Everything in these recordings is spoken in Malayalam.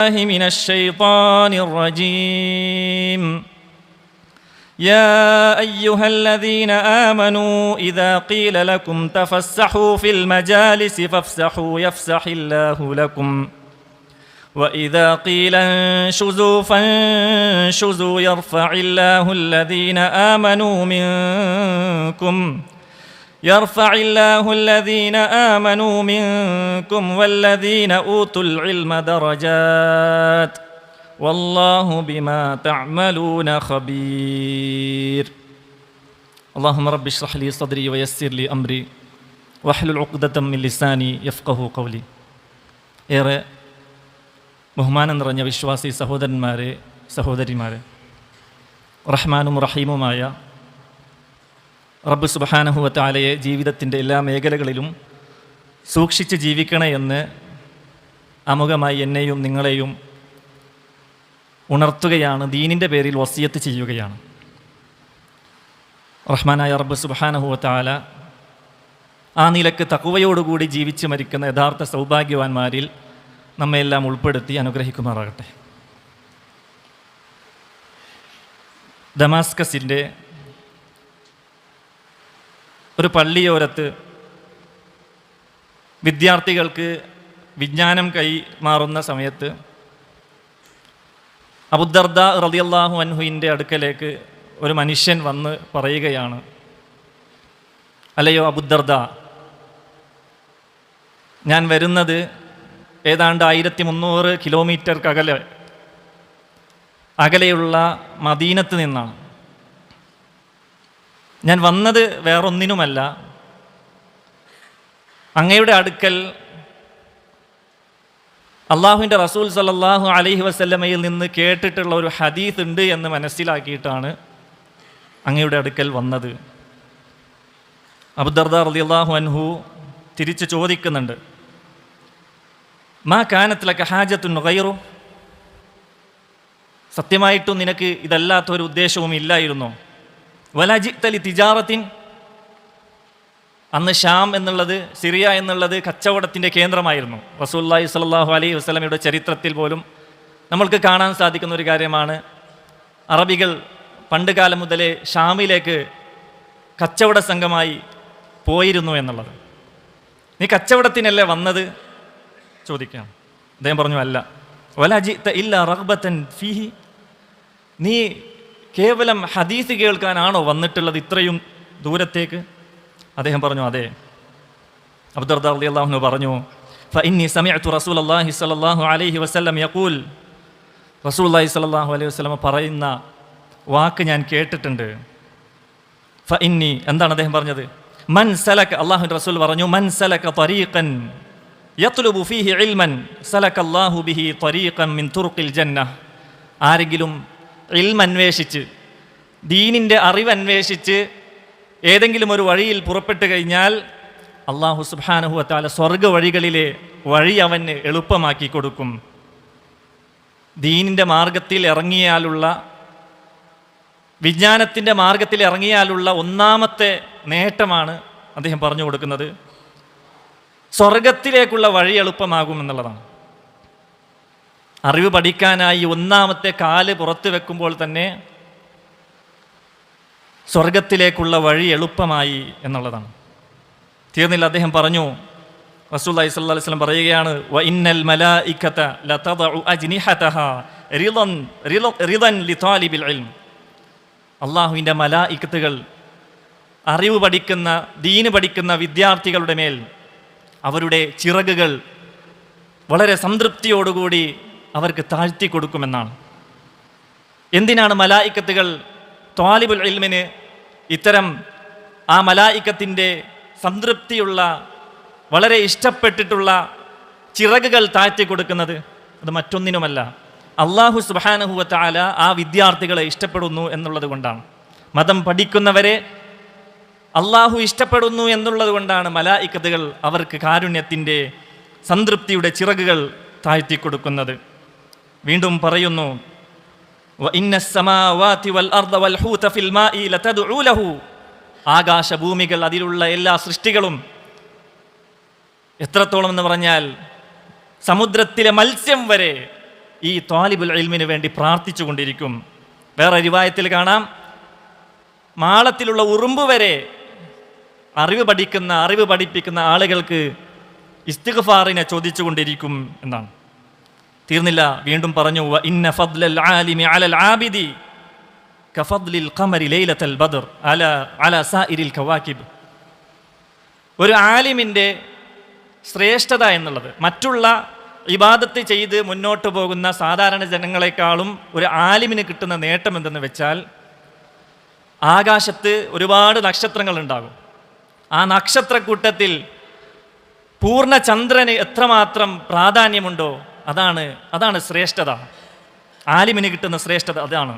الله من الشيطان الرجيم. يا أيها الذين آمنوا إذا قيل لكم تفسحوا في المجالس فافسحوا يفسح الله لكم. وإذا قيل انشزوا فانشزوا يرفع الله الذين آمنوا منكم. يرفع الله الذين امنوا منكم والذين اوتوا العلم درجات والله بما تعملون خبير اللهم رب اشرح لي صدري ويسر لي امري واحلل عقدة من لساني يفقه قولي ഏറെ ബഹുമാനം നിറഞ്ഞ വിശ്വാസി സഹോദരന്മാരെ സഹോദരിമാരെ റഹ്മാനും റഹീമുമായ റബ്ബ് സുബഹാനഹുവത്താലയെ ജീവിതത്തിന്റെ എല്ലാ മേഖലകളിലും സൂക്ഷിച്ച് ജീവിക്കണേ എന്ന് അമുഖമായി എന്നെയും നിങ്ങളെയും ഉണർത്തുകയാണ് ദീനിന്റെ പേരിൽ വസിയത്ത് ചെയ്യുകയാണ്. റഹ്മാനായ റബ്ബ് സുബഹാനഹുവത്താല ആ നിലയ്ക്ക് തക്കുവയോടുകൂടി ജീവിച്ച് മരിക്കുന്ന യഥാർത്ഥ സൗഭാഗ്യവാന്മാരിൽ നമ്മയെല്ലാം ഉൾപ്പെടുത്തി അനുഗ്രഹിക്കുമാറാകട്ടെ. ദമാസ്കസിന്റെ ഒരു പള്ളിയോരത്ത് വിദ്യാർത്ഥികൾക്ക് വിജ്ഞാനം കൈമാറുന്ന സമയത്ത് അബുദർദ റതിയല്ലാഹു അൻഹുവിന്റെ അടുക്കലേക്ക് ഒരു മനുഷ്യൻ വന്ന് പറയുകയാണ് അല്ലയോ അബുദർദ ഞാൻ വരുന്നത് ഏതാണ്ട് ആയിരത്തി മുന്നൂറ് കിലോമീറ്റർക്കകലെ അകലെയുള്ള മദീനത്ത് നിന്നാണ്. ഞാൻ വന്നത് വേറൊന്നിനുമല്ല. അങ്ങയുടെ അടുക്കൽ അള്ളാഹുവിന്റെ റസൂൽ സല്ലാഹു അലൈഹി വസല്ലമയിൽ നിന്ന് കേട്ടിട്ടുള്ള ഒരു ഹദീസ് ഉണ്ട് എന്ന് മനസ്സിലാക്കിയിട്ടാണ് അങ്ങയുടെ അടുക്കൽ വന്നത്. അബുദർദ റലി അള്ളാഹു അൻഹു തിരിച്ച് ചോദിക്കുന്നുണ്ട്. മാ കാനത്തിലൊക്കെ ഹാജത്തുൻ ഗൈറു? സത്യമായിട്ടും നിനക്ക് ഇതല്ലാത്തൊരു ഉദ്ദേശവും ഇല്ലായിരുന്നോ വലജിത്തലി തിജാറത്തിൻ. അന്ന് ഷാം എന്നുള്ളത് സിറിയ എന്നുള്ളത് കച്ചവടത്തിന്റെ കേന്ദ്രമായിരുന്നു. റസൂല്ലാഹി സ്വല്ലല്ലാഹു അലൈഹി വസ്ലമയുടെ ചരിത്രത്തിൽ പോലും നമ്മൾക്ക് കാണാൻ സാധിക്കുന്ന ഒരു കാര്യമാണ്. അറബികൾ പണ്ട് കാലം മുതലേ ഷാമിലേക്ക് കച്ചവട സംഘമായി പോയിരുന്നു എന്നുള്ളത്. നീ കച്ചവടത്തിനല്ലേ വന്നത്? ചോദിക്കാം. അദ്ദേഹം പറഞ്ഞു അല്ല. വലജിത്ത ഇല്ല റഹ്ബത്തൻ ഫിഹി. നീ കേവലം ഹദീസ് കേൾക്കാനാണോ വന്നിട്ടുള്ളത് ഇത്രയും ദൂരത്തേക്ക്? അദ്ദേഹം പറഞ്ഞു അതെ. അബ്ദുർദ അലി അള്ളാഹു പറഞ്ഞു ഫഇന്നി സമയത്തു റസൂൽ അള്ളാഹി സ്വല്ലല്ലാഹു അലൈഹി വസല്ലം യഖൂൽ. റസൂൽ അള്ളാഹി സ്വല്ലല്ലാഹു അലൈഹി വസല്ലം പറയുന്ന വാക്ക് ഞാൻ കേട്ടിട്ടുണ്ട്. ഫഇന്നി എന്താണ് അദ്ദേഹം പറഞ്ഞത്? മൻ സലക അള്ളാഹു റസൂൽ പറഞ്ഞു മൻ സലക തരീഖൻ യത്ലുബു ഫീഹി ഇൽമൻ സലക അല്ലാഹു ബിഹി തരീഖൻ മിൻ തുർഖിൽ ജന്ന ആരെങ്കിലും ഇൽമ അന്വേഷിച്ച് ദീനിന്റെ അറിവ് അന്വേഷിച്ച് ഏതെങ്കിലും ഒരു വഴിയിൽ പുറപ്പെട്ടു കഴിഞ്ഞാൽ അള്ളാഹു സുബാനഹുവത്താല സ്വർഗ വഴികളിലെ വഴി അവന് എളുപ്പമാക്കി കൊടുക്കും. ദീനിന്റെ മാർഗത്തിൽ ഇറങ്ങിയാലുള്ള വിജ്ഞാനത്തിന്റെ മാർഗത്തിൽ ഇറങ്ങിയാലുള്ള ഒന്നാമത്തെ നേട്ടമാണ് അദ്ദേഹം പറഞ്ഞു കൊടുക്കുന്നത്. സ്വർഗത്തിലേക്കുള്ള വഴി എളുപ്പമാകും എന്നുള്ളതാണ്. അറിവ് പഠിക്കാനായി ഒന്നാമത്തെ കാൽ പുറത്തു വെക്കുമ്പോൾ തന്നെ സ്വർഗത്തിലേക്കുള്ള വഴി എളുപ്പമായി എന്നുള്ളതാണ്. തീർന്നില്ല അദ്ദേഹം പറഞ്ഞു സ്വല്ലല്ലാഹു അലൈഹി വസല്ലം പറയുകയാണ് വ ഇന്നൽ മലായികത ലതദഉ അജ്നിഹതഹ റിളൻ റിളൻ ലിതാലിബിൽ അള്ളാഹുവിന്റെ മലായിക്കത്തുകൾ അറിവ് പഠിക്കുന്ന ദീന് പഠിക്കുന്ന വിദ്യാർത്ഥികളുടെ മേൽ അവരുടെ ചിറകുകൾ വളരെ സംതൃപ്തിയോടുകൂടി അവർക്ക് താഴ്ത്തി കൊടുക്കുമെന്നാണ്. എന്തിനാണ് മലായിക്കത്തുകൾ ത്വാലിബുൽ ഇൽമിന് ഇത്തരം ആ മലായിക്കത്തിന്റെ സംതൃപ്തിയുള്ള വളരെ ഇഷ്ടപ്പെട്ടിട്ടുള്ള ചിറകുകൾ താഴ്ത്തി കൊടുക്കുന്നത്? അത് മറ്റൊന്നിനുമല്ല. അള്ളാഹു സുബാനഹുവത്താല ആ വിദ്യാർത്ഥികളെ ഇഷ്ടപ്പെടുന്നു എന്നുള്ളത് കൊണ്ടാണ്. മതം പഠിക്കുന്നവരെ അള്ളാഹു ഇഷ്ടപ്പെടുന്നു എന്നുള്ളത് കൊണ്ടാണ് മലായിക്കത്തുകൾ അവർക്ക് കാരുണ്യത്തിന്റെ സംതൃപ്തിയുടെ ചിറകുകൾ താഴ്ത്തി കൊടുക്കുന്നത്. വീണ്ടും പറയുന്നു ആകാശഭൂമികൾ അതിലുള്ള എല്ലാ സൃഷ്ടികളും എത്രത്തോളം എന്ന് പറഞ്ഞാൽ സമുദ്രത്തിലെ മത്സ്യം വരെ ഈ താലിബുൽ ഇൽമിന് വേണ്ടി പ്രാർത്ഥിച്ചു കൊണ്ടിരിക്കും. വേറെ അരിവായത്തിൽ കാണാം മാളത്തിലുള്ള ഉറുമ്പ് വരെ അറിവ് പഠിക്കുന്ന അറിവ് പഠിപ്പിക്കുന്ന ആളുകൾക്ക് ഇസ്തിഗ്ഫാറിനെ ചോദിച്ചുകൊണ്ടിരിക്കും എന്നാണ്. തീർന്നില്ല. വീണ്ടും പറഞ്ഞു "വ ഇന്ന ഫദ്ലൽ ആലിമി അലൽ ആബിദി കഫദ്ലിൽ ഖമരി അല അല ഒരു ആലിമിന്റെ ശ്രേഷ്ഠത എന്നുള്ളത് മറ്റുള്ള ഇബാദത്ത് ചെയ്ത് മുന്നോട്ട് പോകുന്ന സാധാരണ ജനങ്ങളെക്കാളും ഒരു ആലിമിന് കിട്ടുന്ന നേട്ടം എന്തെന്ന് വെച്ചാൽ ആകാശത്ത് ഒരുപാട് നക്ഷത്രങ്ങൾ ഉണ്ടാകും. ആ നക്ഷത്രക്കൂട്ടത്തിൽ പൂർണ ചന്ദ്രന് എത്രമാത്രം പ്രാധാന്യമുണ്ടോ അതാണ് അതാണ് ശ്രേഷ്ഠത. ആലിമിന് കിട്ടുന്ന ശ്രേഷ്ഠത അതാണ്.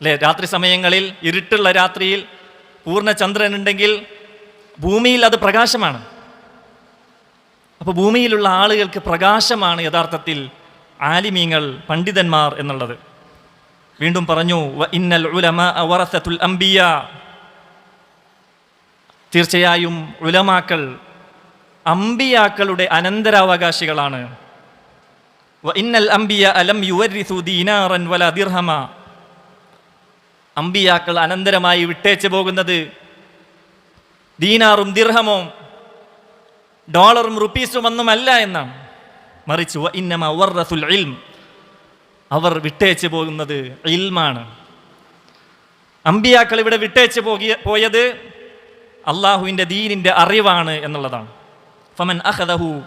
അല്ലേ രാത്രി സമയങ്ങളിൽ ഇരുട്ടുള്ള രാത്രിയിൽ പൂർണ ചന്ദ്രൻ ഉണ്ടെങ്കിൽ ഭൂമിയിൽ അത് പ്രകാശമാണ്. അപ്പോൾ ഭൂമിയിലുള്ള ആളുകൾക്ക് പ്രകാശമാണ് യഥാർത്ഥത്തിൽ ആലിമീങ്ങൾ പണ്ഡിതന്മാർ എന്നുള്ളത്. വീണ്ടും പറഞ്ഞു "വ ഇന്നൽ അംബിയ. തീർച്ചയായും ഉലമാക്കൾ അമ്പിയാക്കളുടെ അനന്തരാവകാശികളാണ്. "വ അലം ദീനാറൻ വല ദിർഹമ. അമ്പിയാക്കൾ അനന്തരമായി വിട്ടേച്ചു പോകുന്നത് ദീനാറും ദിർഹമോ ഡോളറും റുപ്പീസും ഒന്നുമല്ല എന്നാണ്. മറിച്ച് "വ ഇന്നമ വറസുൽ ഇൽം. അവർ വിട്ടേച്ച് പോകുന്നത് ഇൽമാണ്. അമ്പിയാക്കൾ ഇവിടെ വിട്ടേച്ച് പോകിയ പോയത് അള്ളാഹുവിന്റെ ദീനിന്റെ അറിവാണ് എന്നുള്ളതാണ്. ഫമൻ അഹദഹു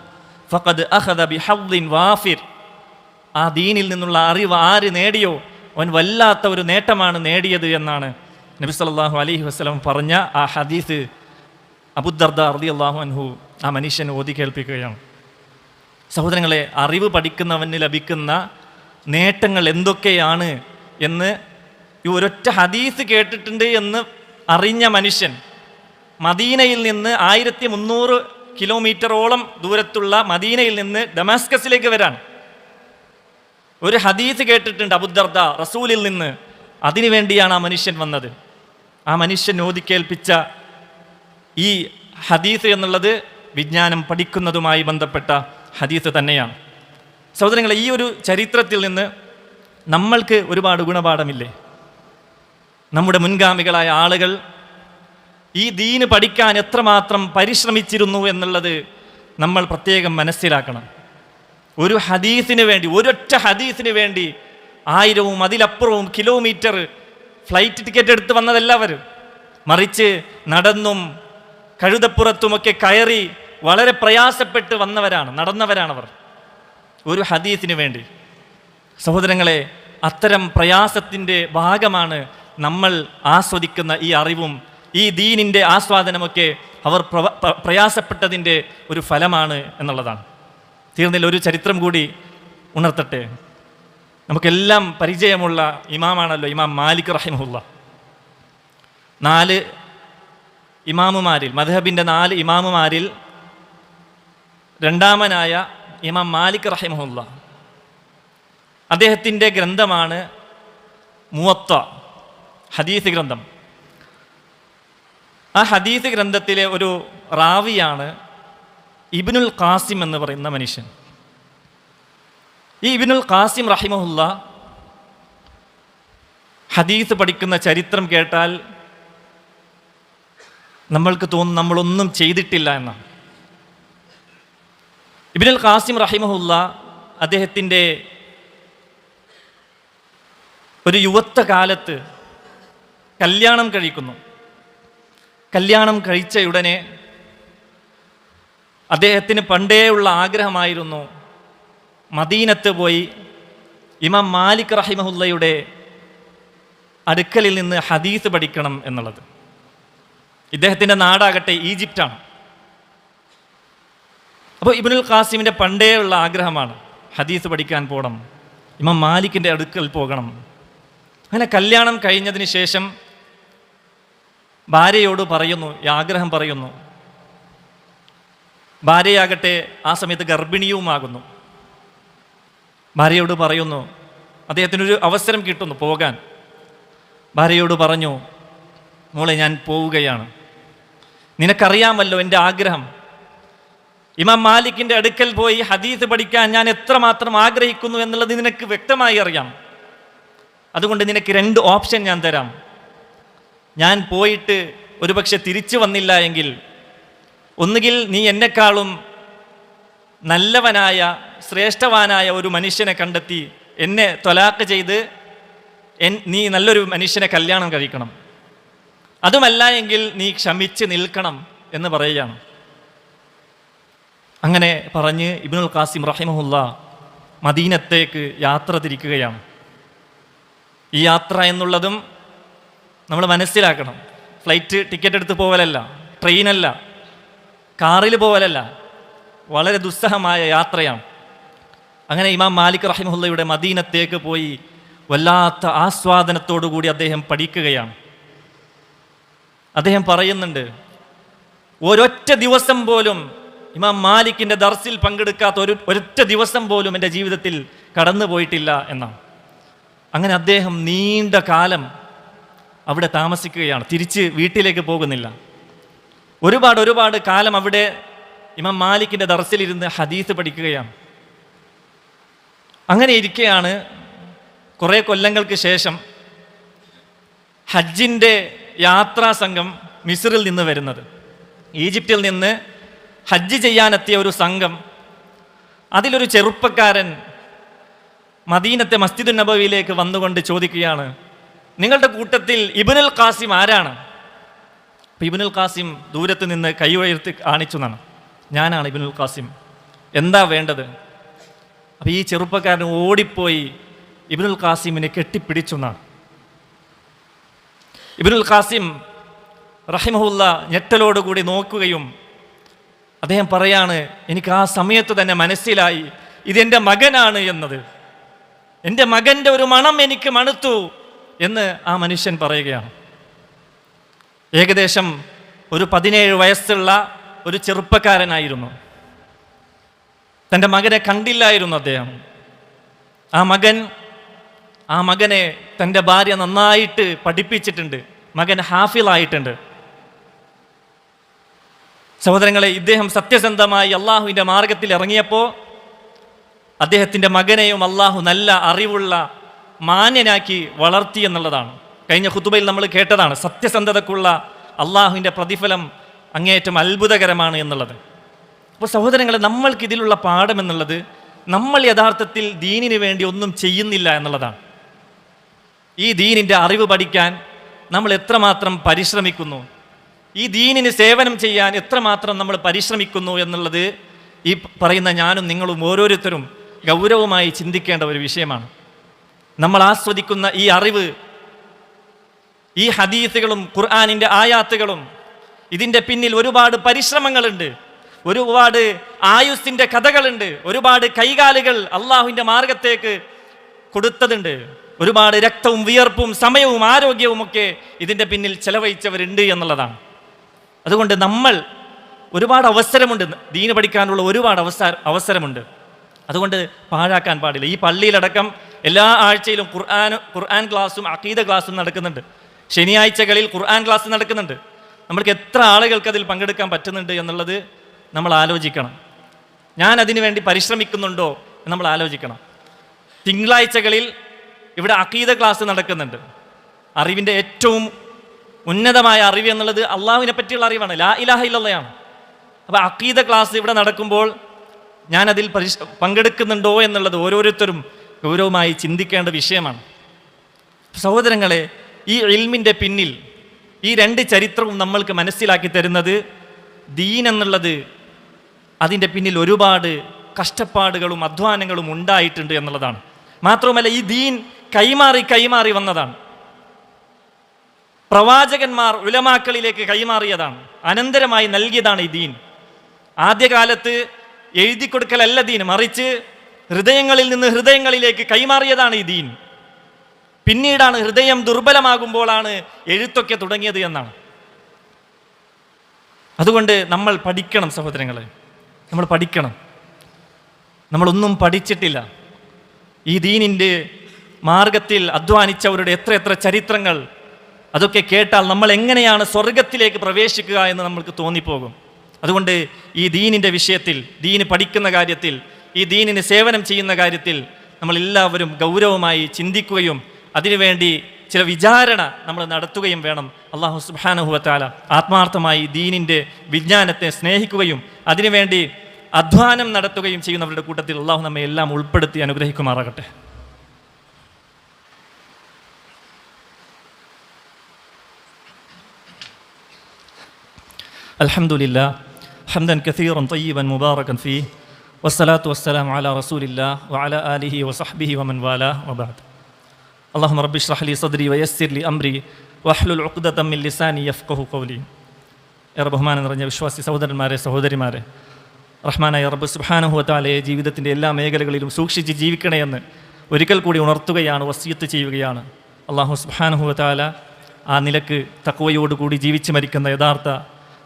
ഫഖദ് അഹദ ബി ഹൗദിൻ വാഫിർ. ആ ദീനിൽ നിന്നുള്ള അറിവ് ആര് നേടിയോ അവൻ വല്ലാത്ത ഒരു നേട്ടമാണ് നേടിയത് എന്നാണ് നബി സല്ലാഹു അലഹി വസ്ലം പറഞ്ഞ ആ ഹദീസ്. അബുദർദ റളിയല്ലാഹു അൻഹു ആ മനുഷ്യൻ ഓതി കേൾപ്പിക്കുകയാണ്. സഹോദരങ്ങളെ അറിവ് പഠിക്കുന്നവന് ലഭിക്കുന്ന നേട്ടങ്ങൾ എന്തൊക്കെയാണ് എന്ന് ഈ ഒരൊറ്റ ഹദീസ് കേട്ടിട്ടുണ്ട് എന്ന് അറിഞ്ഞ മനുഷ്യൻ. മദീനയിൽ നിന്ന് ആയിരത്തി മുന്നൂറ് കിലോമീറ്ററോളം ദൂരത്തുള്ള മദീനയിൽ നിന്ന് ഡമാസ്കസിലേക്ക് വരാൻ ഒരു ഹദീസ് കേട്ടിട്ടുണ്ട് അബുദർദ റസൂലിൽ നിന്ന്. അതിനു വേണ്ടിയാണ് ആ മനുഷ്യൻ വന്നത്. ആ മനുഷ്യൻ ഓതിക്കേൽപ്പിച്ച ഈ ഹദീസ് എന്നുള്ളത് വിജ്ഞാനം പഠിക്കുന്നതുമായി ബന്ധപ്പെട്ട ഹദീസ് തന്നെയാണ്. സഹോദരങ്ങളെ ഈ ഒരു ചരിത്രത്തിൽ നിന്ന് നമ്മൾക്ക് ഒരുപാട് ഗുണപാഠമില്ലേ? നമ്മുടെ മുൻഗാമികളായ ആളുകൾ ഈ ദീന് പഠിക്കാൻ എത്രമാത്രം പരിശ്രമിച്ചിരുന്നു എന്നുള്ളത് നമ്മൾ പ്രത്യേകം മനസ്സിലാക്കണം. ഒരു ഹദീസിന് വേണ്ടി ഒരൊറ്റ ഹദീസിന് വേണ്ടി ആയിരവും അതിലപ്പുറവും കിലോമീറ്റർ ഫ്ലൈറ്റ് ടിക്കറ്റ് എടുത്ത് വന്നതെല്ലാവരും മറിച്ച് നടന്നും കഴുതപ്പുറത്തുമൊക്കെ കയറി വളരെ പ്രയാസപ്പെട്ട് വന്നവരാണ് നടന്നവരാണവർ. ഒരു ഹദീസിന് വേണ്ടി. സഹോദരങ്ങളെ അത്തരം പ്രയാസത്തിന്റെ ഭാഗമാണ് നമ്മൾ ആസ്വദിക്കുന്ന ഈ അറിവും ഈ ദീനിന്റെ ആസ്വാദനമൊക്കെ അവർ പ്രയാസപ്പെട്ടതിന്റെ ഒരു ഫലമാണ് എന്നുള്ളതാണ്. തീർന്നില്ല ഒരു ചരിത്രം കൂടി ഉണർത്തട്ടെ. നമുക്കെല്ലാം പരിചയമുള്ള ഇമാമാണല്ലോ ഇമാം മാലിക് റഹിമുല്ല നാല് ഇമാമുമാരിൽ മധഹബിന്റെ നാല് ഇമാമുമാരിൽ രണ്ടാമനായ ഇമാം മാലിക് റഹിമുല്ല അദ്ദേഹത്തിന്റെ ഗ്രന്ഥമാണ് മുവത്ത ഹദീസ് ഗ്രന്ഥം. ആ ഹദീസ് ഗ്രന്ഥത്തിലെ ഒരു റാവിയാണ് ഇബ്നുൽ ഖാസിം എന്ന് പറയുന്ന മനുഷ്യൻ. ഈ ഇബിനുൽ ഖാസിം റഹിമഹുല്ല ഹദീസ് പഠിക്കുന്ന ചരിത്രം കേട്ടാൽ നമ്മൾക്ക് തോന്നും നമ്മളൊന്നും ചെയ്തിട്ടില്ല എന്നാണ്. ഇബിനുൽ ഖാസിം റഹിമഹുല്ല അദ്ദേഹത്തിന്റെ ഒരു യുവത്വ കാലത്ത് കല്യാണം കഴിക്കുന്നു. കല്യാണം കഴിച്ച ഉടനെ അദ്ദേഹത്തിന് പണ്ടേ ഉള്ള ആഗ്രഹമായിരുന്നു മദീനത്ത് പോയി ഇമാം മാലിക് റഹിമഹുല്ലയുടെ അടുക്കലിൽ നിന്ന് ഹദീസ് പഠിക്കണം എന്നുള്ളത്. ഇദ്ദേഹത്തിന്റെ നാടാകട്ടെ ഈജിപ്റ്റാണ്. അപ്പോൾ ഇബ്നുൽ ഖാസിമിന്റെ പണ്ടേ ഉള്ള ആഗ്രഹമാണ് ഹദീസ് പഠിക്കാൻ പോകണം ഇമാം മാലിക്കിന്റെ അടുക്കൽ പോകണം. അങ്ങനെ കല്യാണം കഴിഞ്ഞതിന് ശേഷം ഭാര്യയോട് പറയുന്നു ഈ ആഗ്രഹം പറയുന്നു ഭാര്യയാകട്ടെ ആ സമയത്ത് ഗർഭിണിയുമാകുന്നു. ഭാര്യയോട് പറയുന്നു അദ്ദേഹത്തിനൊരു അവസരം കിട്ടുന്നു പോകാൻ. ഭാര്യയോട് പറഞ്ഞു മോളെ ഞാൻ പോവുകയാണ്. നിനക്കറിയാമല്ലോ എന്റെ ആഗ്രഹം. ഇമാം മാലിക്കിന്റെ അടുക്കൽ പോയി ഹദീസ് പഠിക്കാൻ ഞാൻ എത്രമാത്രം ആഗ്രഹിക്കുന്നു എന്നുള്ളത് നിനക്ക് വ്യക്തമായി അറിയാം. അതുകൊണ്ട് നിനക്ക് രണ്ട് ഓപ്ഷൻ ഞാൻ തരാം. ഞാൻ പോയിട്ട് ഒരുപക്ഷെ തിരിച്ചു വന്നില്ല എങ്കിൽ ഒന്നുകിൽ നീ എന്നെക്കാളും നല്ലവനായ ശ്രേഷ്ഠവാനായ ഒരു മനുഷ്യനെ കണ്ടെത്തി എന്നെ തൊലാക്ക് ചെയ്ത് എൻ നീ നല്ലൊരു മനുഷ്യനെ കല്യാണം കഴിക്കണം. അതുമല്ല എങ്കിൽ നീ ക്ഷമിച്ച് നിൽക്കണം എന്ന് പറയുകയാണ്. അങ്ങനെ പറഞ്ഞ് ഇബിനുൽ ഖാസിം റഹിമഹുല്ല മദീനത്തേക്ക് യാത്ര തിരിക്കുകയാണ്. ഈ യാത്ര എന്നുള്ളതും നമ്മൾ മനസ്സിലാക്കണം. ഫ്ലൈറ്റ് ടിക്കറ്റ് എടുത്ത് പോവലല്ല ട്രെയിനല്ല. കാറിൽ പോവലല്ല. വളരെ ദുസ്സഹമായ യാത്രയാണ്. അങ്ങനെ ഇമാം മാലിക് റഹിമുല്ലയുടെ മദീനത്തേക്ക് പോയി വല്ലാത്ത ആസ്വാദനത്തോടു കൂടി അദ്ദേഹം പഠിക്കുകയാണ്. അദ്ദേഹം പറയുന്നുണ്ട് ഒരൊറ്റ ദിവസം പോലും ഇമാം മാലിക്കിന്റെ ദർസിൽ പങ്കെടുക്കാത്ത ഒരു ഒരൊറ്റ ദിവസം പോലും എന്റെ ജീവിതത്തിൽ കടന്നു പോയിട്ടില്ല എന്നാണ്. അങ്ങനെ അദ്ദേഹം നീണ്ട കാലം അവിടെ താമസിക്കുകയാണ്. തിരിച്ച് വീട്ടിലേക്ക് പോകുന്നില്ല. ഒരുപാട് ഒരുപാട് കാലം അവിടെ ഇമാം മാലിക്കിന്റെ ദർസിലിരുന്ന് ഹദീസ് പഠിക്കുകയാണ്. അങ്ങനെ ഇരിക്കെയാണ് കുറേ കൊല്ലങ്ങൾക്ക് ശേഷം ഹജ്ജിന്റെ യാത്രാ സംഘം മിസറിൽ നിന്ന് വരുന്നത്. ഈജിപ്തിൽ നിന്ന് ഹജ്ജ് ചെയ്യാനെത്തിയ ഒരു സംഘം അതിലൊരു ചെറുപ്പക്കാരൻ മദീനത്തെ മസ്ജിദ് നബവിയിലേക്ക് വന്നുകൊണ്ട് ചോദിക്കുകയാണ് നിങ്ങളുടെ കൂട്ടത്തിൽ ഇബിനുൽ ഖാസിം ആരാണ്? അപ്പോൾ ഇബിനുൽ ഖാസിം ദൂരത്ത് നിന്ന് കൈ ഉയർത്തി കാണിച്ചു എന്നാണ്. ഞാനാണ് ഇബിനുൽ ഖാസിം. എന്താ വേണ്ടത്? അപ്പോൾ ഈ ചെറുപ്പക്കാരൻ ഓടിപ്പോയി ഇബിനുൽ ഖാസിമിനെ കെട്ടിപ്പിടിച്ചു എന്നാണ്. ഇബിനുൽ ഖാസിം റഹിമഹുല്ല ഞെട്ടലോടുകൂടി നോക്കുകയും അദ്ദേഹം പറയാണ് എനിക്ക് ആ സമയത്ത് തന്നെ മനസ്സിലായി ഇതെന്റെ മകനാണ് എന്നത്. എന്റെ മകന്റെ ഒരു മണം എനിക്ക് മണുത്തു എന്ന് ആ മനുഷ്യൻ പറയുകയാണ്. ഏകദേശം ഒരു പതിനേഴ് വയസ്സുള്ള ഒരു ചെറുപ്പക്കാരനായിരുന്നു. തന്റെ മകനെ കണ്ടില്ലായിരുന്നു അദ്ദേഹം. ആ മകൻ ആ മകനെ തന്റെ ഭാര്യ നന്നായിട്ട് പഠിപ്പിച്ചിട്ടുണ്ട്. മകൻ ഹാഫിളായിട്ടുണ്ട്. സഹോദരങ്ങളെ ഇദ്ദേഹം സത്യസന്ധമായി അള്ളാഹുവിന്റെ മാർഗത്തിൽ ഇറങ്ങിയപ്പോൾ അദ്ദേഹത്തിന്റെ മകനെയും അള്ളാഹു നല്ല അറിവുള്ള മാന്യനാക്കി വളർത്തി എന്നുള്ളതാണ്. കഴിഞ്ഞ ഖുതുബയിൽ നമ്മൾ കേട്ടതാണ് സത്യസന്ധതക്കുള്ള അള്ളാഹുവിന്റെ പ്രതിഫലം അങ്ങേയറ്റം അത്ഭുതകരമാണ് എന്നുള്ളത്. അപ്പോൾ സഹോദരങ്ങളെ നമ്മൾക്കിതിലുള്ള പാഠം എന്നുള്ളത് നമ്മൾ യഥാർത്ഥത്തിൽ ദീനിന് വേണ്ടി ഒന്നും ചെയ്യുന്നില്ല എന്നുള്ളതാണ്. ഈ ദീനിന്റെ അറിവ് പഠിക്കാൻ നമ്മൾ എത്രമാത്രം പരിശ്രമിക്കുന്നു? ഈ ദീനിന് സേവനം ചെയ്യാൻ എത്രമാത്രം നമ്മൾ പരിശ്രമിക്കുന്നു എന്നുള്ളത് ഈ പറയുന്ന ഞാനും നിങ്ങളും ഓരോരുത്തരും ഗൗരവമായി ചിന്തിക്കേണ്ട ഒരു വിഷയമാണ്. നമ്മൾ ആസ്വദിക്കുന്ന ഈ അറിവ് ഈ ഹദീസുകളും ഖുർആാനിന്റെ ആയാത്തുകളും ഇതിന്റെ പിന്നിൽ ഒരുപാട് പരിശ്രമങ്ങളുണ്ട് ഒരുപാട് ആയുസ്സിന്റെ കഥകളുണ്ട് ഒരുപാട് കൈകാലുകൾ അള്ളാഹുവിന്റെ മാർഗത്തേക്ക് കൊടുത്തതുണ്ട്. ഒരുപാട് രക്തവും വിയർപ്പും സമയവും ആരോഗ്യവും ഒക്കെ ഇതിന്റെ പിന്നിൽ ചെലവഴിച്ചവരുണ്ട് എന്നുള്ളതാണ്. അതുകൊണ്ട് നമ്മൾ ഒരുപാട് അവസരമുണ്ട് ദീന് പഠിക്കാനുള്ള ഒരുപാട് അവസര അവസരമുണ്ട്. അതുകൊണ്ട് പാഴാക്കാൻ പാടില്ല. ഈ പള്ളിയിലടക്കം എല്ലാ ആഴ്ചയിലും ഖുർആൻ ഖുർആൻ ക്ലാസ്സും അഖീദ ക്ലാസ്സും നടക്കുന്നുണ്ട്. ശനിയാഴ്ചകളിൽ ഖുർആൻ ക്ലാസ് നടക്കുന്നുണ്ട്. നമ്മൾക്ക് എത്ര ആളുകൾക്ക് അതിൽ പങ്കെടുക്കാൻ പറ്റുന്നുണ്ട് എന്നുള്ളത് നമ്മൾ ആലോചിക്കണം. ഞാൻ അതിനു വേണ്ടി പരിശ്രമിക്കുന്നുണ്ടോ എന്ന് നമ്മൾ ആലോചിക്കണം. തിങ്കളാഴ്ചകളിൽ ഇവിടെ അഖീദ ക്ലാസ് നടക്കുന്നുണ്ട്. അറിവിന്റെ ഏറ്റവും ഉന്നതമായ അറിവ് എന്നുള്ളത് അള്ളാഹുവിനെ പറ്റിയുള്ള അറിവാണ്. ലാ ഇലാഹ ഇല്ലയാണ് അപ്പോൾ അഖീദ ക്ലാസ് ഇവിടെ നടക്കുമ്പോൾ ഞാൻ അതിൽ പരിശ് പങ്കെടുക്കുന്നുണ്ടോ എന്നുള്ളത് ഓരോരുത്തരും ഗൗരവമായി ചിന്തിക്കേണ്ട വിഷയമാണ്. സഹോദരങ്ങളെ ഈ ഇൽമിന്റെ പിന്നിൽ ഈ രണ്ട് ചരിത്രവും നമ്മൾക്ക് മനസ്സിലാക്കി തരുന്നത് ദീൻ എന്നുള്ളത് അതിന്റെ പിന്നിൽ ഒരുപാട് കഷ്ടപ്പാടുകളും അധ്വാനങ്ങളും ഉണ്ടായിട്ടുണ്ട് എന്നുള്ളതാണ്. മാത്രവുമല്ല ഈ ദീൻ കൈമാറി കൈമാറി വന്നതാണ്. പ്രവാചകന്മാർ ഉലമാക്കളിലേക്ക് കൈമാറിയതാണ്. അനന്തരമായി നൽകിയതാണ് ഈ ദീൻ. ആദ്യകാലത്ത് എഴുതി കൊടുക്കലല്ല ദീൻ മറിച്ച് ഹൃദയങ്ങളിൽ നിന്ന് ഹൃദയങ്ങളിലേക്ക് കൈമാറിയതാണ് ഈ ദീൻ. പിന്നീടാണ് ഹൃദയം ദുർബലമാകുമ്പോഴാണ് എഴുത്തൊക്കെ തുടങ്ങിയത് എന്നാണ്. അതുകൊണ്ട് നമ്മൾ പഠിക്കണം സഹോദരങ്ങളെ. നമ്മൾ പഠിക്കണം. നമ്മളൊന്നും പഠിച്ചിട്ടില്ല. ഈ ദീനിന്റെ മാർഗത്തിൽ അധ്വാനിച്ചവരുടെ എത്ര എത്ര ചരിത്രങ്ങൾ അതൊക്കെ കേട്ടാൽ നമ്മൾ എങ്ങനെയാണ് സ്വർഗത്തിലേക്ക് പ്രവേശിക്കുക എന്ന് നമ്മൾക്ക് തോന്നിപ്പോകും. അതുകൊണ്ട് ഈ ദീനിന്റെ വിഷയത്തിൽ ദീന് പഠിക്കുന്ന കാര്യത്തിൽ ഈ ദീനിന് സേവനം ചെയ്യുന്ന കാര്യത്തിൽ നമ്മളെല്ലാവരും ഗൗരവമായി ചിന്തിക്കുകയും അതിനുവേണ്ടി ചില വിചാരണ നമ്മൾ നടത്തുകയും വേണം. അള്ളാഹു സുബാനഹുവത്താല ആത്മാർത്ഥമായി ദീനിന്റെ വിജ്ഞാനത്തെ സ്നേഹിക്കുകയും അതിനുവേണ്ടി അധ്വാനം നടത്തുകയും ചെയ്യുന്നവരുടെ കൂട്ടത്തിൽ അള്ളാഹു നമ്മെ എല്ലാം ഉൾപ്പെടുത്തി അനുഗ്രഹിക്കുമാറാകട്ടെ. അലഹമുല്ല ഹംദൻ കസീറൻ തയ്യബൻ മുബാറക്കൻ ഫീ. വസ്സലാത്തു വസ്സലാം അല റസൂലില്ല വഅല ആലിഹി വസഹ്ബിഹി വമൻ വാല വബാദ് അള്ളാഹു നബി ഷ്രഹ്ലി സദ്രി വയസ്സിർലി അംരി വഹ്ലുൽ ഉഖ്ദ തമ്മിൽ ലിസാനി യഫ്കഹു കൗലി ഏറെ ബഹുമാനം നിറഞ്ഞ വിശ്വാസി സഹോദരന്മാരെ സഹോദരിമാരെ റഹ്മാനായ റബ്ബ് സുബാനഹുവത്താലയെ ജീവിതത്തിന്റെ എല്ലാ മേഖലകളിലും സൂക്ഷിച്ച് ജീവിക്കണമെന്ന് ഒരിക്കൽ കൂടി ഉണർത്തുകയാണ് വസീത്ത് ചെയ്യുകയാണ്. അള്ളാഹു സുബാനഹുവത്താല ആ നിലയ്ക്ക് തക്കവയോടുകൂടി ജീവിച്ച് മരിക്കുന്ന യഥാർത്ഥ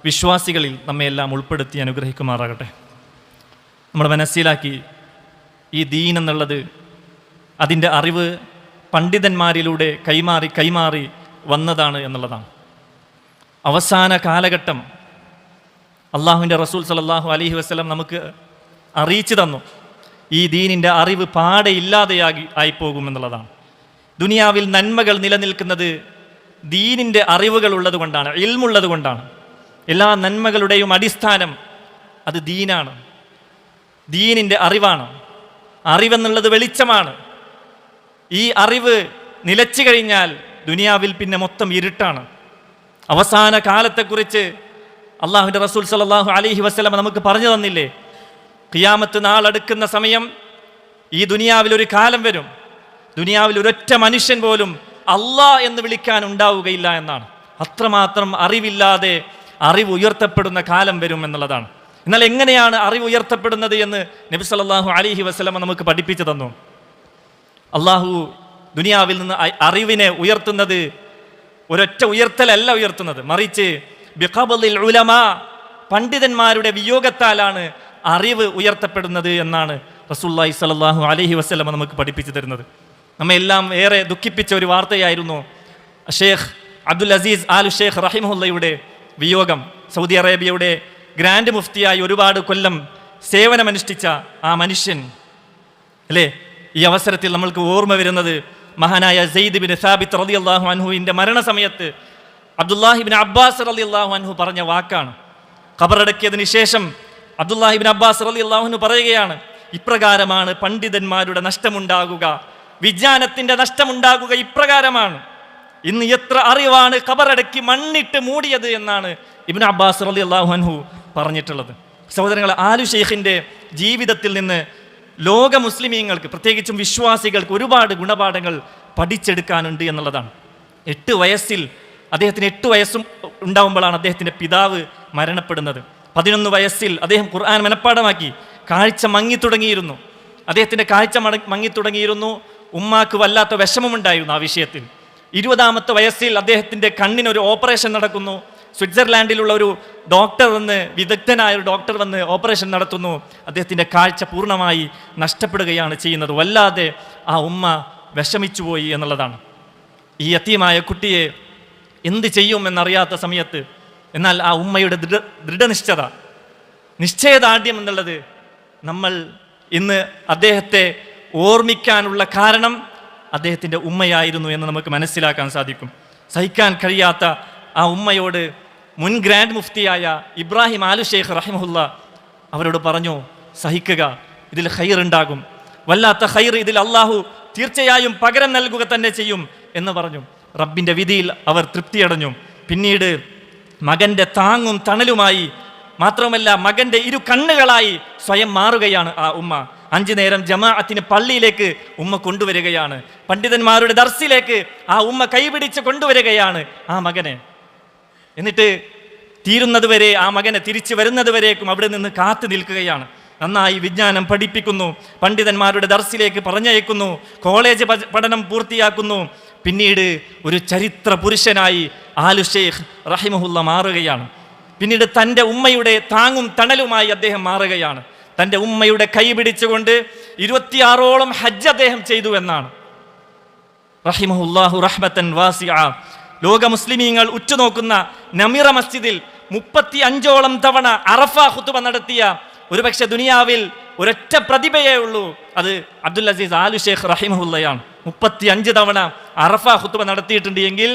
വിശ്വാസികളിൽ നമ്മയെല്ലാം ഉൾപ്പെടുത്തി അനുഗ്രഹിക്കുമാറാകട്ടെ. നമ്മൾ മനസ്സിലാക്കി ഈ ദീൻ എന്നുള്ളത് അതിന്റെ അറിവ് പണ്ഡിതന്മാരിലൂടെ കൈമാറി കൈമാറി വന്നതാണ് എന്നുള്ളതാണ്. അവസാന കാലഘട്ടം അള്ളാഹുവിന്റെ റസൂൽ സലല്ലാഹു അലഹി വസ്ലം നമുക്ക് അറിയിച്ചു തന്നു. ഈ ദീനിന്റെ അറിവ് പാടെ ഇല്ലാതെയാകി ആയിപ്പോകുമെന്നുള്ളതാണ് ദുനിയാവിൽ നന്മകൾ നിലനിൽക്കുന്നത് ദീനിന്റെ അറിവുകൾ ഉള്ളതുകൊണ്ടാണ് ഇൽമുള്ളത് കൊണ്ടാണ്. എല്ലാ നന്മകളുടെയും അടിസ്ഥാനം അത് ദീനാണ്. ദീനിന്റെ അറിവാണ്. അറിവെന്നുള്ളത് വെളിച്ചമാണ്. ഈ അറിവ് നിലച്ചു കഴിഞ്ഞാൽ ദുനിയാവിൽ പിന്നെ മൊത്തം ഇരുട്ടാണ്. അവസാന കാലത്തെക്കുറിച്ച് അള്ളാഹുവിന്റെ റസൂൽ സലാഹു അലഹി വസ്ലമ നമുക്ക് പറഞ്ഞു തന്നില്ലേ? ഖിയാമത്ത് നാളെടുക്കുന്ന സമയം ഈ ദുനിയാവിൽ ഒരു കാലം വരും. ദുനിയാവിൽ ഒരൊറ്റ മനുഷ്യൻ പോലും അള്ളാ എന്ന് വിളിക്കാൻ ഉണ്ടാവുകയില്ല എന്നാണ്. അത്രമാത്രം അറിവില്ലാതെ അറിവ് ഉയർത്തപ്പെടുന്ന കാലം വരും എന്നുള്ളതാണ്. എന്നാൽ എങ്ങനെയാണ് അറിവ് ഉയർത്തപ്പെടുന്നത് എന്ന് നബി സല്ലാഹു അലൈഹി വസ്ലമ നമുക്ക് പഠിപ്പിച്ചു തന്നു. അള്ളാഹു ദുനിയാവിൽ നിന്ന് അറിവിനെ ഉയർത്തുന്നത് ഒരൊറ്റ ഉയർത്തലല്ല ഉയർത്തുന്നത്. മറിച്ച് ബിഖബദിൽ ഉലമാ പണ്ഡിതന്മാരുടെ വിയോഗത്താലാണ് അറിവ് ഉയർത്തപ്പെടുന്നത് എന്നാണ് റസൂല്ലായി സലാഹു അലഹി വസ്ലമ നമുക്ക് പഠിപ്പിച്ചു തരുന്നത്. നമ്മെല്ലാം ഏറെ ദുഃഖിപ്പിച്ച ഒരു വാർത്തയായിരുന്നു ഷേഖ് അബ്ദുൽ അസീസ് ആലു ഷേഖ് റഹിമുല്ലയുടെ വിയോഗം. സൗദി അറേബ്യയുടെ ഗ്രാൻഡ് മുഫ്തിയായി ഒരുപാട് കൊല്ലം സേവനമനുഷ്ഠിച്ച ആ മനുഷ്യൻ അല്ലേ? ഈ അവസരത്തിൽ നമ്മൾക്ക് ഓർമ്മ വരുന്നത് മഹാനായ സെയ്ദ് ബിൻ സാബിത്ത് റലി അള്ളാഹു അൻഹുവിന്റെ മരണസമയത്ത് അബ്ദുല്ലാഹിബിൻ അബ്ബാസ് റലി അള്ളാഹു അൻഹു പറഞ്ഞ വാക്കാണ്. ഖബറടക്കിയതിന് ശേഷം അബ്ദുല്ലാഹിബിൻ അബ്ബാസ് റലി അള്ളാഹുനു പറയുകയാണ് ഇപ്രകാരമാണ് പണ്ഡിതന്മാരുടെ നഷ്ടമുണ്ടാകുക വിജ്ഞാനത്തിന്റെ നഷ്ടമുണ്ടാകുക ഇപ്രകാരമാണ്. ഇന്ന് എത്ര അറിവാണ് ഖബറടക്കി മണ്ണിട്ട് മൂടിയത് എന്നാണ് ഇബിൻ അബ്ബാസ് റലി അള്ളാഹു അൻഹു പറഞ്ഞിട്ടുള്ളത്. സഹോദരങ്ങൾ ആലു ഷെയ്ഖിന്റെ ജീവിതത്തിൽ നിന്ന് ലോക മുസ്ലിമീങ്ങൾക്ക് പ്രത്യേകിച്ചും വിശ്വാസികൾക്ക് ഒരുപാട് ഗുണപാഠങ്ങൾ പഠിച്ചെടുക്കാനുണ്ട് എന്നുള്ളതാണ്. എട്ട് വയസ്സിൽ അദ്ദേഹത്തിന് എട്ട് വയസ്സും ഉണ്ടാവുമ്പോഴാണ് അദ്ദേഹത്തിന്റെ പിതാവ് മരണപ്പെടുന്നത്. പതിനൊന്ന് വയസ്സിൽ അദ്ദേഹം ഖുർആൻ മനഃപ്പാടമാക്കി കാഴ്ച മങ്ങി തുടങ്ങിയിരുന്നു. അദ്ദേഹത്തിന്റെ കാഴ്ച മങ്ങി തുടങ്ങിയിരുന്നു. ഉമ്മാക്ക് വല്ലാത്ത വിഷമമുണ്ടായിരുന്നു ആ വിഷയത്തിൽ. ഇരുപതാമത്തെ വയസ്സിൽ അദ്ദേഹത്തിന്റെ കണ്ണിനൊരു ഓപ്പറേഷൻ നടക്കുന്നു. സ്വിറ്റ്സർലാൻഡിലുള്ള ഒരു ഡോക്ടർ വന്ന് വിദഗ്ധനായ ഒരു ഡോക്ടർ വന്ന് ഓപ്പറേഷൻ നടത്തുന്നു. അദ്ദേഹത്തിന്റെ കാഴ്ച പൂർണമായി നഷ്ടപ്പെടുകയാണ് ചെയ്യുന്നത്. വല്ലാതെ ആ ഉമ്മ വിഷമിച്ചു പോയി എന്നുള്ളതാണ്. ഈ യത്തീമായ കുട്ടിയെ എന്ത് ചെയ്യുമെന്നറിയാത്ത സമയത്ത് എന്നാൽ ആ ഉമ്മയുടെ ദൃഢ ദൃഢനിശ്ചത നിശ്ചയദാർഢ്യം എന്നുള്ളത് നമ്മൾ ഇന്ന് അദ്ദേഹത്തെ ഓർമ്മിക്കാനുള്ള കാരണം അദ്ദേഹത്തിന്റെ ഉമ്മയായിരുന്നു എന്ന് നമുക്ക് മനസ്സിലാക്കാൻ സാധിക്കും. സഹിക്കാൻ കഴിയാത്ത ആ ഉമ്മയോട് മുൻ ഗ്രാൻഡ് മുഫ്തിയായ ഇബ്രാഹിം ആലു ഷെയ്ഖ് റഹിമുല്ല അവരോട് പറഞ്ഞു സഹിക്കുക ഇതിൽ ഹൈർ ഉണ്ടാകും. വല്ലാത്ത ഹൈർ ഇതിൽ അള്ളാഹു തീർച്ചയായും പകരം നൽകുക തന്നെ ചെയ്യും എന്ന് പറഞ്ഞു. റബ്ബിന്റെ വിധിയിൽ അവർ തൃപ്തിയടഞ്ഞു. പിന്നീട് മകന്റെ താങ്ങും തണലുമായി മാത്രമല്ല മകന്റെ ഇരു കണ്ണുകളായി സ്വയം മാറുകയാണ് ആ ഉമ്മ. അഞ്ചു നേരം ജമാഅത്തിന് പള്ളിയിലേക്ക് ഉമ്മ കൊണ്ടുവരികയാണ്. പണ്ഡിതന്മാരുടെ ദർസിലേക്ക് ആ ഉമ്മ കൈപിടിച്ച് കൊണ്ടുവരികയാണ് ആ മകനെ. എന്നിട്ട് തീരുന്നതുവരെ ആ മകനെ തിരിച്ചു വരുന്നതുവരേക്കും അവിടെ നിന്ന് കാത്തു നിൽക്കുകയാണ്. നന്നായി വിജ്ഞാനം പഠിപ്പിക്കുന്നു. പണ്ഡിതന്മാരുടെ ദർസിലേക്ക് പറഞ്ഞയക്കുന്നു. കോളേജ് പഠനം പൂർത്തിയാക്കുന്നു. പിന്നീട് ഒരു ചരിത്ര പുരുഷനായി ആലു ഷെയ്ഖ് റഹിമഹുല്ല മാറുകയാണ്. പിന്നീട് തന്റെ ഉമ്മയുടെ താങ്ങും തണലുമായി അദ്ദേഹം മാറുകയാണ്. തന്റെ ഉമ്മയുടെ കൈ പിടിച്ചുകൊണ്ട് ഇരുപത്തിയാറോളം ഹജ്ജ് അദ്ദേഹം ചെയ്തു എന്നാണ്. റഹിമഹുല്ലാഹു റഹ്മത്തൻ വാസിഅ. ലോക മുസ്ലിമീങ്ങൾ ഉറ്റുനോക്കുന്ന നമിറ മസ്ജിദിൽ മുപ്പത്തി അഞ്ചോളം തവണ അറഫ ഹുത്തുബ നടത്തിയ ഒരുപക്ഷെ ദുനിയാവിൽ ഒരൊറ്റ പ്രതിഭയേ ഉള്ളൂ. അത് അബ്ദുൽ അസീസ് ആലു ഷേഖ് റഹിമഹുല്ലയാണ്. മുപ്പത്തി അഞ്ച് തവണ അറഫ ഹുത്തുബ നടത്തിയിട്ടുണ്ട് എങ്കിൽ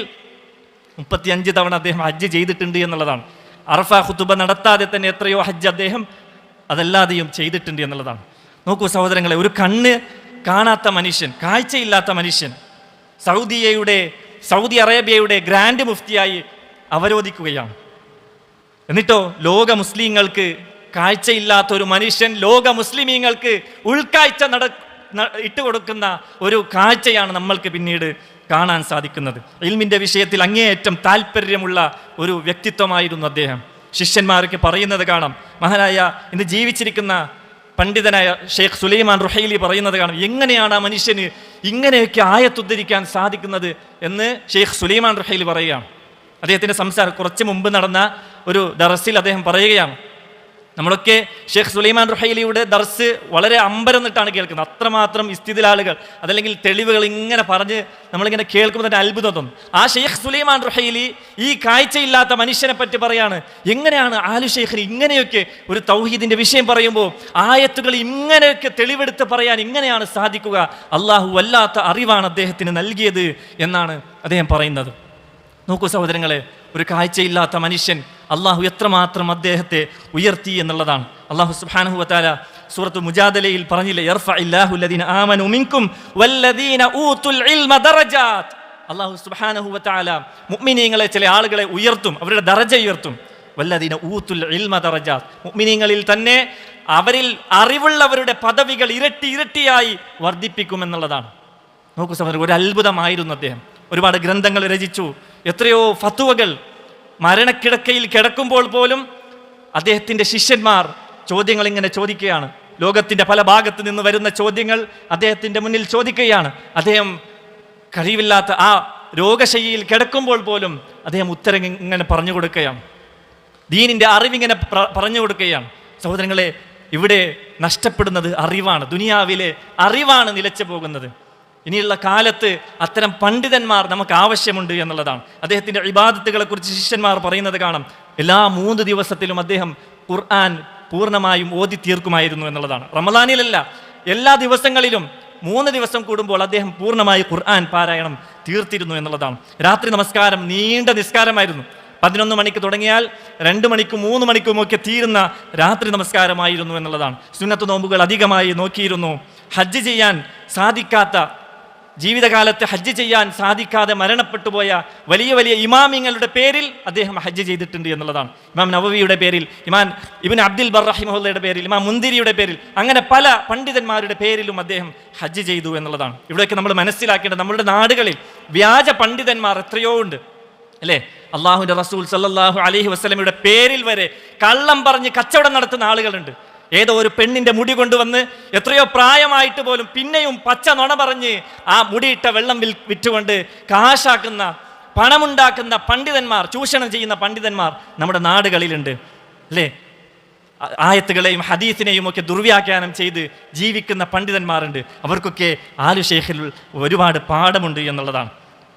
മുപ്പത്തി അഞ്ച് തവണ അദ്ദേഹം ഹജ്ജ് ചെയ്തിട്ടുണ്ട് എന്നുള്ളതാണ്. അറഫ ഹുത്തുബ നടത്താതെ തന്നെ എത്രയോ ഹജ്ജ് അദ്ദേഹം അതല്ലാതെയും ചെയ്തിട്ടുണ്ട് എന്നുള്ളതാണ്. നോക്കൂ സഹോദരങ്ങളെ ഒരു കണ്ണ് കാണാത്ത മനുഷ്യൻ കാഴ്ചയില്ലാത്ത മനുഷ്യൻ സൗദിയയുടെ സൗദി അറേബ്യയുടെ ഗ്രാൻഡ് മുഫ്തിയായി അവരോധിക്കുകയാണ്. എന്നിട്ടോ ലോക മുസ്ലിങ്ങൾക്ക് കാഴ്ചയില്ലാത്ത ഒരു മനുഷ്യൻ ലോക മുസ്ലിമീങ്ങൾക്ക് ഉൾക്കാഴ്ച നട ഇട്ട് ഇട്ടുകൊടുക്കുന്ന ഒരു കാഴ്ചയാണ് നമ്മൾക്ക് പിന്നീട് കാണാൻ സാധിക്കുന്നത്. ഇൽമിന്റെ വിഷയത്തിൽ അങ്ങേയറ്റം താല്പര്യമുള്ള ഒരു വ്യക്തിത്വമായിരുന്നു അദ്ദേഹം. ശിഷ്യന്മാർക്ക് പറയുന്നത് കാണാം. മഹാനായ ഇന്ന് ജീവിച്ചിരിക്കുന്ന പണ്ഡിതനായ ഷെയ്ഖ് സുലൈമാൻ റുഹൈലി പറയുന്നത് കാണാം. എങ്ങനെയാണ് ആ മനുഷ്യന് ഇങ്ങനെയൊക്കെ ആയത്തുദ്ധരിക്കാൻ സാധിക്കുന്നത് എന്ന് ഷെയ്ഖ് സുലൈമാൻ റഹീൽ പറയുകയാണ്. അദ്ദേഹത്തിന്റെ സംസാരം കുറച്ച് മുമ്പ് നടന്ന ഒരു ദറസിൽ അദ്ദേഹം പറയുകയാണ്. നമ്മളൊക്കെ ഷെയ്ഖ് സുലൈമാൻ റുഹൈലിയുടെ ദർസ് വളരെ അമ്പരന്നിട്ടാണ് കേൾക്കുന്നത്. അത്രമാത്രം ഇസ്തിദിലാളുകൾ അതല്ലെങ്കിൽ തെളിവുകൾ ഇങ്ങനെ പറഞ്ഞ് നമ്മളിങ്ങനെ കേൾക്കുമ്പോൾ തന്നെ അത്ഭുതം തോന്നും. ആ ഷെയ്ഖ് സുലൈമാൻ റുഹൈലി ഈ കാഴ്ചയില്ലാത്ത മനുഷ്യനെ പറ്റി പറയാണ്. എങ്ങനെയാണ് ആലു ഷെയ്ഖിന് ഇങ്ങനെയൊക്കെ ഒരു തൗഹീദിന്റെ വിഷയം പറയുമ്പോൾ ആയത്തുകൾ ഇങ്ങനെയൊക്കെ തെളിവെടുത്ത് പറയാൻ ഇങ്ങനെയാണ് സാധിക്കുക? അള്ളാഹു വല്ലാത്ത അറിവാണ് അദ്ദേഹത്തിന് നൽകിയത് എന്നാണ് അദ്ദേഹം പറയുന്നത്. നോക്കൂ സഹോദരങ്ങളെ ഒരു കാഴ്ചയില്ലാത്ത മനുഷ്യൻ അള്ളാഹു എത്രമാത്രം അദ്ദേഹത്തെ ഉയർത്തി എന്നുള്ളതാണ്. അള്ളാഹു സുബ്ഹാനഹു വതാല സൂറത്ത് മുജാദലയിൽ പറഞ്ഞില്ലേ അള്ളാഹു സുബ്ഹാനഹു വതാല മുഅ്മിനീങ്ങളെ ചില ആളുകളെ ഉയർത്തും അവരുടെ ദറജ ഉയർത്തും. വല്ലദീന ഊത്തുൽ ഇൽമ ദറജാത്ത്. മുഅ്മിനീങ്ങളിൽ തന്നെ അവരിൽ അറിവുള്ളവരുടെ പദവികൾ ഇരട്ടി ഇരട്ടിയായി വർദ്ധിപ്പിക്കുമെന്നുള്ളതാണ്. നോക്കൂ സഹോദരൻ ഒരു അത്ഭുതമായിരുന്നു അദ്ദേഹം. ഒരുപാട് ഗ്രന്ഥങ്ങൾ രചിച്ചു. എത്രയോ ഫത്തുവകൾ മരണക്കിടക്കയിൽ കിടക്കുമ്പോൾ പോലും അദ്ദേഹത്തിന്റെ ശിഷ്യന്മാർ ചോദ്യങ്ങൾ ഇങ്ങനെ ചോദിക്കുകയാണ്. ലോകത്തിന്റെ പല ഭാഗത്ത് നിന്ന് വരുന്ന ചോദ്യങ്ങൾ അദ്ദേഹത്തിന്റെ മുന്നിൽ ചോദിക്കുകയാണ്. അദ്ദേഹം കഴിവില്ലാത്ത ആ രോഗശൈലിയിൽ കിടക്കുമ്പോൾ പോലും അദ്ദേഹം ഉത്തരം ഇങ്ങനെ പറഞ്ഞു കൊടുക്കുകയാണ്. ദീനിന്റെ അറിവിങ്ങനെ പറഞ്ഞു കൊടുക്കുകയാണ്. സഹോദരങ്ങളെ ഇവിടെ നഷ്ടപ്പെടുന്നത് അറിവാണ്. ദുനിയാവിലെ അറിവാണ് നിലച്ചു പോകുന്നത്. ഇനിയുള്ള കാലത്ത് അത്തരം പണ്ഡിതന്മാർ നമുക്ക് ആവശ്യമുണ്ട് എന്നുള്ളതാണ്. അദ്ദേഹത്തിന്റെ ഇബാദത്തുകളെ കുറിച്ച് ശിഷ്യന്മാർ പറയുന്നത് കാണാം. എല്ലാ മൂന്ന് ദിവസത്തിലും അദ്ദേഹം ഖുർആൻ പൂർണമായും ഓതി തീർക്കുമായിരുന്നു എന്നുള്ളതാണ്. റമദാനിലല്ല എല്ലാ ദിവസങ്ങളിലും മൂന്ന് ദിവസം കൂടുമ്പോൾ അദ്ദേഹം പൂർണമായി ഖുർആൻ പാരായണം തീർത്തിരുന്നു എന്നുള്ളതാണ്. രാത്രി നമസ്കാരം നീണ്ട നിസ്കാരമായിരുന്നു. പതിനൊന്ന് മണിക്ക് തുടങ്ങിയാൽ രണ്ട് മണിക്കും മൂന്ന് മണിക്കും ഒക്കെ തീരുന്ന രാത്രി നമസ്കാരമായിരുന്നു എന്നുള്ളതാണ്. സുന്നത്ത് നോമ്പുകൾ അധികമായി നോക്കിയിരുന്നു. ഹജ്ജ് ചെയ്യാൻ സാധിക്കാത്ത ജീവിതകാലത്ത് ഹജ്ജ് ചെയ്യാൻ സാധിക്കാതെ മരണപ്പെട്ടു പോയ വലിയ വലിയ ഇമാമിങ്ങളുടെ പേരിൽ അദ്ദേഹം ഹജ്ജ് ചെയ്തിട്ടുണ്ട് എന്നുള്ളതാണ്. ഇമാം നവവിയുടെ പേരിൽ ഇമാൻ ഇബിൻ അബ്ദുൽ ബർറഹിമഹുല്ലയുടെ പേരിൽ ഇമാം മുന്തിരിയുടെ പേരിൽ അങ്ങനെ പല പണ്ഡിതന്മാരുടെ പേരിലും അദ്ദേഹം ഹജ്ജ് ചെയ്തു എന്നുള്ളതാണ്. ഇവിടെയൊക്കെ നമ്മൾ മനസ്സിലാക്കേണ്ടത് നമ്മളുടെ നാടുകളിൽ വ്യാജ പണ്ഡിതന്മാർ എത്രയോ ഉണ്ട്. അല്ലേ? അള്ളാഹുവിന്റെ റസൂൽ സല്ലാഹു അലഹി വസ്ലമിയുടെ പേരിൽ വരെ കള്ളം പറഞ്ഞ് കച്ചവടം നടത്തുന്ന ആളുകളുണ്ട്. ഏതോ ഒരു പെണ്ണിന്റെ മുടി കൊണ്ടുവന്ന് എത്രയോ പ്രായമായിട്ട് പോലും പിന്നെയും പച്ച നുണ പറഞ്ഞ് ആ മുടിയിട്ട വെള്ളം വിൽ വിറ്റുകൊണ്ട് കാശാക്കുന്ന പണമുണ്ടാക്കുന്ന പണ്ഡിതന്മാർ ചൂഷണം ചെയ്യുന്ന പണ്ഡിതന്മാർ നമ്മുടെ നാടുകളിലുണ്ട്. അല്ലേ? ആയത്തുകളെയും ഹദീസിനെയും ഒക്കെ ദുർവ്യാഖ്യാനം ചെയ്ത് ജീവിക്കുന്ന പണ്ഡിതന്മാരുണ്ട്. അവർക്കൊക്കെ ആലു ഷെയ്ഖിൽ ഒരുപാട് പാഠമുണ്ട് എന്നുള്ളതാണ്.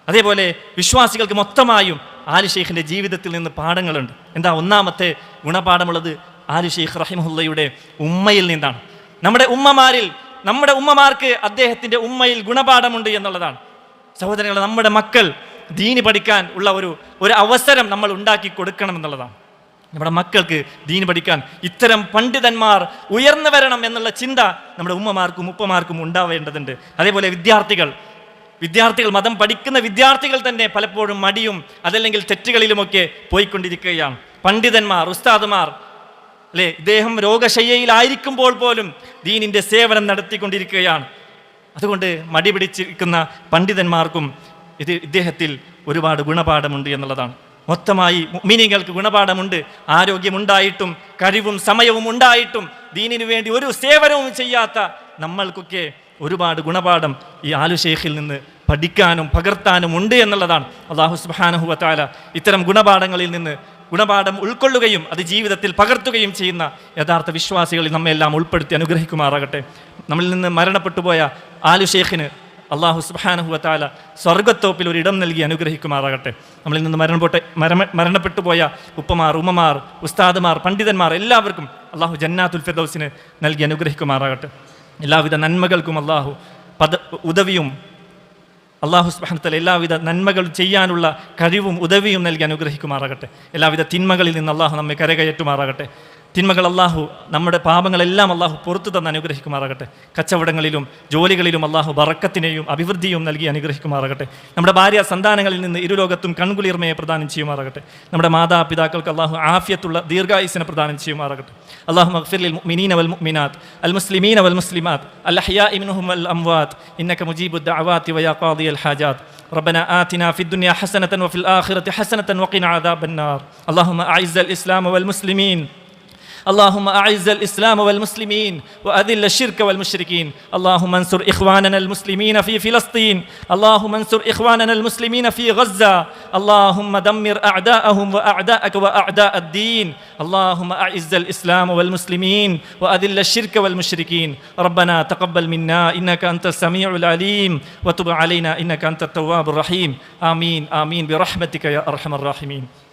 അതേപോലെ വിശ്വാസികൾക്ക് മൊത്തമായും ആലു ഷെയ്ഖിന്റെ ജീവിതത്തിൽ നിന്ന് പാഠങ്ങളുണ്ട്. എന്താ ഒന്നാമത്തെ ഗുണപാഠമുള്ളത്? ആലു ഷെയ്ഖ് റഹിമുല്ലയുടെ ഉമ്മയിൽ നിന്നാണ്. നമ്മുടെ ഉമ്മമാരിൽ നമ്മുടെ ഉമ്മമാർക്ക് അദ്ദേഹത്തിന്റെ ഉമ്മയിൽ ഗുണപാഠമുണ്ട് എന്നുള്ളതാണ്. സഹോദരങ്ങൾ നമ്മുടെ മക്കൾ ദീനി പഠിക്കാൻ ഉള്ള ഒരു ഒരു അവസരം നമ്മൾ ഉണ്ടാക്കി കൊടുക്കണം എന്നുള്ളതാണ്. നമ്മുടെ മക്കൾക്ക് ദീൻ പഠിക്കാൻ ഇത്തരം പണ്ഡിതന്മാർ ഉയർന്നു വരണം എന്നുള്ള ചിന്ത നമ്മുടെ ഉമ്മമാർക്കും ഉപ്പമാർക്കും ഉണ്ടാവേണ്ടതുണ്ട്. അതേപോലെ വിദ്യാർത്ഥികൾ വിദ്യാർത്ഥികൾ മതം പഠിക്കുന്ന വിദ്യാർത്ഥികൾ തന്നെ പലപ്പോഴും മടിയും അതല്ലെങ്കിൽ തെറ്റുകളിലുമൊക്കെ പോയിക്കൊണ്ടിരിക്കുകയാണ്. പണ്ഡിതന്മാർ ഉസ്താദുമാർ അല്ലേ? ഇദ്ദേഹം രോഗശയ്യയിലായിരിക്കുമ്പോൾ പോലും ദീനിന്റെ സേവനം നടത്തിക്കൊണ്ടിരിക്കുകയാണ്. അതുകൊണ്ട് മടി പിടിച്ചിരിക്കുന്ന പണ്ഡിതന്മാർക്കും ഇത് ഇദ്ദേഹത്തിൽ ഒരുപാട് ഗുണപാഠമുണ്ട് എന്നുള്ളതാണ്. മൊത്തമായി മിനിങ്ങൾക്ക് ഗുണപാഠമുണ്ട്. ആരോഗ്യമുണ്ടായിട്ടും കഴിവും സമയവും ഉണ്ടായിട്ടും ദീനിനു വേണ്ടി ഒരു സേവനവും ചെയ്യാത്ത നമ്മൾക്കൊക്കെ ഒരുപാട് ഗുണപാഠം ഈ ആലു ഷെയ്ഖിൽ നിന്ന് പഠിക്കാനും പകർത്താനും ഉണ്ട് എന്നുള്ളതാണ്. അള്ളാഹു സുബാനഹുവത്താല ഇത്തരം ഗുണപാഠങ്ങളിൽ നിന്ന് ഗുണപാഠം ഉൾക്കൊള്ളുകയും അത് ജീവിതത്തിൽ പകർത്തുകയും ചെയ്യുന്ന യഥാർത്ഥ വിശ്വാസികളിൽ നമ്മെല്ലാം ഉൾപ്പെടുത്തി അനുഗ്രഹിക്കുമാറാകട്ടെ. നമ്മളിൽ നിന്ന് മരണപ്പെട്ടുപോയ ആലു ഷേഖിന് അള്ളാഹു സുബാനഹുവത്താല സ്വർഗത്തോപ്പിൽ ഒരു ഇടം നൽകി അനുഗ്രഹിക്കുമാറാകട്ടെ. നമ്മളിൽ നിന്ന് മരണപ്പെട്ട മരമ മരണപ്പെട്ടു പോയ ഉപ്പമാർ ഉമ്മമാർ ഉസ്താദുമാർ പണ്ഡിതന്മാർ എല്ലാവർക്കും അള്ളാഹു ജന്നാത്തുൽ ഫിർദൗസിന് നൽകി അനുഗ്രഹിക്കുമാറാകട്ടെ. എല്ലാവിധ നന്മകൾക്കും അള്ളാഹു പദ ഉദവിയും അള്ളാഹു സുബാനത്തല എല്ലാവിധ നന്മകൾ ചെയ്യാനുള്ള കഴിവും ഉദവിയും നൽകി അനുഗ്രഹിക്കുമാറാകട്ടെ. എല്ലാവിധ തിന്മകളിൽ നിന്ന് അള്ളാഹു നമ്മെ കരകയറ്റുമാറാകട്ടെ. തിന്മകൾ അള്ളാഹു നമ്മുടെ പാപങ്ങളെല്ലാം അള്ളാഹു പുറത്തു തന്ന് അനുഗ്രഹിക്കുമാറാകട്ടെ കച്ചവടങ്ങളിലും ജോലികളിലും അള്ളാഹു ബറക്കത്തിനെയും അഭിവൃദ്ധിയും നൽകി അനുഗ്രഹിക്കുമാറാകട്ടെ നമ്മുടെ ഭാര്യ സന്താനങ്ങളിൽ നിന്ന് ഇരുലോകത്തും കൺകുളിർമയെ പ്രദാനം ചെയ്യുമാറാകട്ടെ നമ്മുടെ മാതാപിതാക്കൾക്ക് അള്ളാഹു ആഫിയത്തുള്ള ദീർഘായുസിനെ പ്രദാനം ചെയ്യുമാറാകട്ടെ അള്ളാഹു മഗ്ഫിർ മുഅ്മിനീന വൽ മുഅ്മിനാത്ത് അൽ മുസ്ലിമീന വൽ മുസ്ലിമാത്ത് അൽ അഹ്യാഇ മിൻഹും വൽ അംവാത്ത് ഇന്നക മുജീബു ദഅവാതി വയാ ഖാദി അൽ ഹാജാത്ത് ربنا آتنا في الدنيا حسنة وفي الآخرة حسنة وقنا عذاب النار اللهم أعز الإسلام والمسلمين اللهم أعز الإسلام والمسلمين وأذل الشرك والمشركين. اللهم انصر إخواننا المسلمين في فلسطين. اللهم انصر إخواننا المسلمين في غزة. اللهم دمر أعداءهم وأعداءك وأعداء الدين. اللهم أعز الإسلام والمسلمين وأذل الشرك والمشركين. ربنا تقبل منا إنك أنت السميع العليم. وتب علينا إنك أنت التواب الرحيم. آمين آمين. برحمتك يا أرحم الراحمين.